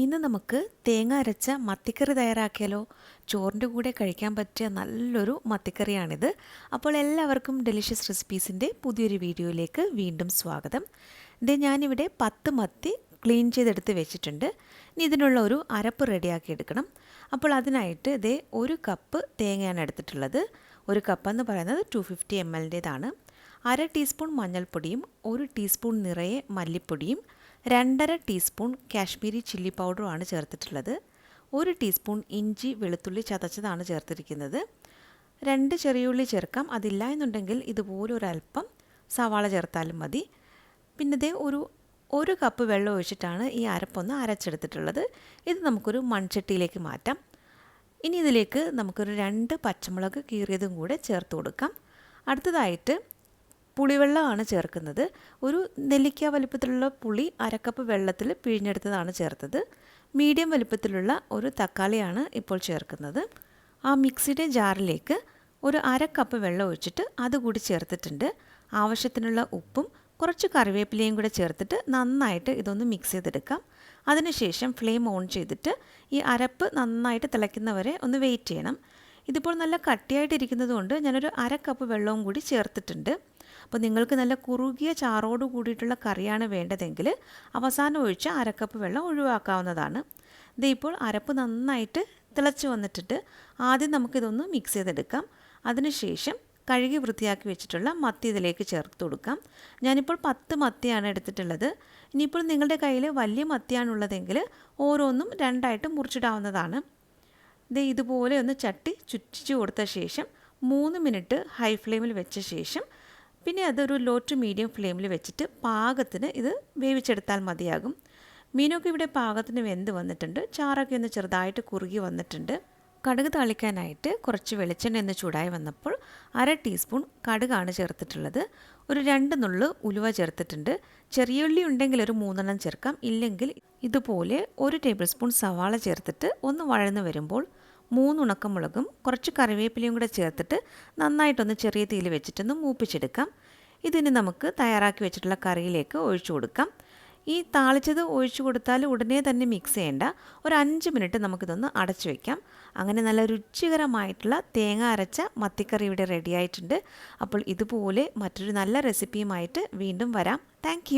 ഇന്ന് നമുക്ക് തേങ്ങ അരച്ച മത്തിക്കറി തയ്യാറാക്കിയാലോ? ചോറിന്റെ കൂടെ കഴിക്കാൻ പറ്റിയ നല്ലൊരു മത്തിക്കറിയാണിത്. അപ്പോൾ എല്ലാവർക്കും ഡെലിഷ്യസ് റെസിപ്പീസിന്റെ പുതിയൊരു വീഡിയോയിലേക്ക് വീണ്ടും സ്വാഗതം. ഇത് ഞാനിവിടെ പത്ത് മത്തി ക്ലീൻ ചെയ്തെടുത്ത് വെച്ചിട്ടുണ്ട്. ഇനി ഇതിനുള്ള ഒരു അരപ്പ് റെഡിയാക്കി എടുക്കണം. അപ്പോൾ അതിനായിട്ട് ഇതേ ഒരു കപ്പ് തേങ്ങയാണ് എടുത്തിട്ടുള്ളത്. ഒരു കപ്പ് എന്ന് പറയുന്നത് ടു ഫിഫ്റ്റി എം എല്ലിന്റേതാണ് അര ടീസ്പൂൺ മഞ്ഞൾപ്പൊടിയും ഒരു ടീസ്പൂൺ നിറയെ മല്ലിപ്പൊടിയും രണ്ടര ടീസ്പൂൺ കാശ്മീരി ചില്ലി പൗഡറുമാണ് ചേർത്തിട്ടുള്ളത്. ഒരു ടീസ്പൂൺ ഇഞ്ചി വെളുത്തുള്ളി ചതച്ചതാണ് ചേർത്തിരിക്കുന്നത്. രണ്ട് ചെറിയുള്ളി ചേർക്കാം. അതില്ല എന്നുണ്ടെങ്കിൽ ഇതുപോലെ ഒരല്പം സവാള ചേർത്താലും മതി. പിന്നെ ഇതേ ഒരു ഒരു കപ്പ് വെള്ളം ഒഴിച്ചിട്ടാണ് ഈ അരപ്പൊന്ന് അരച്ചെടുത്തിട്ടുള്ളത്. ഇത് നമുക്കൊരു മൺചട്ടിയിലേക്ക് മാറ്റാം. ഇനി ഇതിലേക്ക് നമുക്കൊരു രണ്ട് പച്ചമുളക് കീറിയതും കൂടെ ചേർത്ത് കൊടുക്കാം. അടുത്തതായിട്ട് പുളിവെള്ളമാണ് ചേർക്കുന്നത്. ഒരു നെല്ലിക്ക വലിപ്പത്തിലുള്ള പുളി അരക്കപ്പ് വെള്ളത്തിൽ പിഴിഞ്ഞെടുത്തതാണ് ചേർത്തത്. മീഡിയം വലിപ്പത്തിലുള്ള ഒരു തക്കാളിയാണ് ഇപ്പോൾ ചേർക്കുന്നത്. ആ മിക്സിയുടെ ജാറിലേക്ക് ഒരു അര കപ്പ് വെള്ളം ഒഴിച്ചിട്ട് അതുകൂടി ചേർത്തിട്ടുണ്ട്. ആവശ്യത്തിനുള്ള ഉപ്പും കുറച്ച് കറിവേപ്പിലയും കൂടെ ചേർത്തിട്ട് നന്നായിട്ട് ഇതൊന്ന് മിക്സ് ചെയ്തെടുക്കാം. അതിനുശേഷം ഫ്ലെയിം ഓൺ ചെയ്തിട്ട് ഈ അരപ്പ് നന്നായിട്ട് തിളയ്ക്കുന്നവരെ ഒന്ന് വെയിറ്റ് ചെയ്യണം. ഇതിപ്പോൾ നല്ല കട്ടിയായിട്ടിരിക്കുന്നത് കൊണ്ട് ഞാനൊരു അര കപ്പ് വെള്ളവും കൂടി ചേർത്തിട്ടുണ്ട്. അപ്പോൾ നിങ്ങൾക്ക് നല്ല കുറുകിയ ചാറോട് കൂടിയിട്ടുള്ള കറിയാണ് വേണ്ടതെങ്കിൽ അവസാനം ഒഴിച്ച് അരക്കപ്പ് വെള്ളം ഒഴിവാക്കാവുന്നതാണ്. ഇത് ഇപ്പോൾ അരപ്പ് നന്നായിട്ട് തിളച്ച് വന്നിട്ടിട്ട് ആദ്യം നമുക്കിതൊന്ന് മിക്സ് ചെയ്തെടുക്കാം. അതിനുശേഷം കഴുകി വൃത്തിയാക്കി വെച്ചിട്ടുള്ള മത്തി ഇതിലേക്ക് ചേർത്ത് കൊടുക്കാം. ഞാനിപ്പോൾ പത്ത് മത്തിയാണ് എടുത്തിട്ടുള്ളത്. ഇനിയിപ്പോൾ നിങ്ങളുടെ കയ്യിൽ വലിയ മത്തിയാണുള്ളതെങ്കിൽ ഓരോന്നും രണ്ടായിട്ട് മുറിച്ചിടാവുന്നതാണ്. ഇത് ഇതുപോലെ ഒന്ന് ചട്ടി ചുറ്റിച്ചു കൊടുത്ത ശേഷം മൂന്ന് മിനിറ്റ് ഹൈ ഫ്ലെയിമിൽ വെച്ച ശേഷം പിന്നെ അതൊരു ലോ ടു മീഡിയം ഫ്ലെയിമിൽ വെച്ചിട്ട് പാകത്തിന് ഇത് വേവിച്ചെടുത്താൽ മതിയാകും. മീനൊക്കെ ഇവിടെ പാകത്തിന് വെന്ത് വന്നിട്ടുണ്ട്. ചാറൊക്കെ ഒന്ന് ചെറുതായിട്ട് കുറുകി വന്നിട്ടുണ്ട്. കടുക് താളിക്കാനായിട്ട് കുറച്ച് വെളിച്ചെണ്ണ ഒന്ന് ചൂടായി വന്നപ്പോൾ അര ടീസ്പൂൺ കടുകാണ് ചേർത്തിട്ടുള്ളത്. ഒരു രണ്ട് നുള്ളു ഉലുവ ചേർത്തിട്ടുണ്ട്. ചെറിയ ഉള്ളി ഉണ്ടെങ്കിൽ ഒരു മൂന്നെണ്ണം ചേർക്കാം. ഇല്ലെങ്കിൽ ഇതുപോലെ ഒരു ടേബിൾ സ്പൂൺ സവാള ചേർത്തിട്ട് ഒന്ന് വഴന്ന് വരുമ്പോൾ മൂന്ന് ഉണക്കമുളകും കുറച്ച് കറിവേപ്പിലയും കൂടെ ചേർത്തിട്ട് നന്നായിട്ടൊന്ന് ചെറിയ തീയിൽ വെച്ചിട്ടൊന്ന് മൂപ്പിച്ചെടുക്കാം. ഇതിന് നമുക്ക് തയ്യാറാക്കി വെച്ചിട്ടുള്ള കറിയിലേക്ക് ഒഴിച്ചു കൊടുക്കാം. ഈ താളിച്ചത് ഒഴിച്ചു കൊടുത്താൽ ഉടനെ തന്നെ മിക്സ് ചെയ്യേണ്ട. ഒരു അഞ്ച് മിനിറ്റ് നമുക്കിതൊന്ന് അടച്ചു വയ്ക്കാം അങ്ങനെ നല്ല രുചികരമായിട്ടുള്ള തേങ്ങ അരച്ച മത്തിക്കറി ഇവിടെ റെഡിയായിട്ടുണ്ട് അപ്പോൾ ഇതുപോലെ മറ്റൊരു നല്ല റെസിപ്പിയുമായിട്ട് വീണ്ടും വരാം. താങ്ക്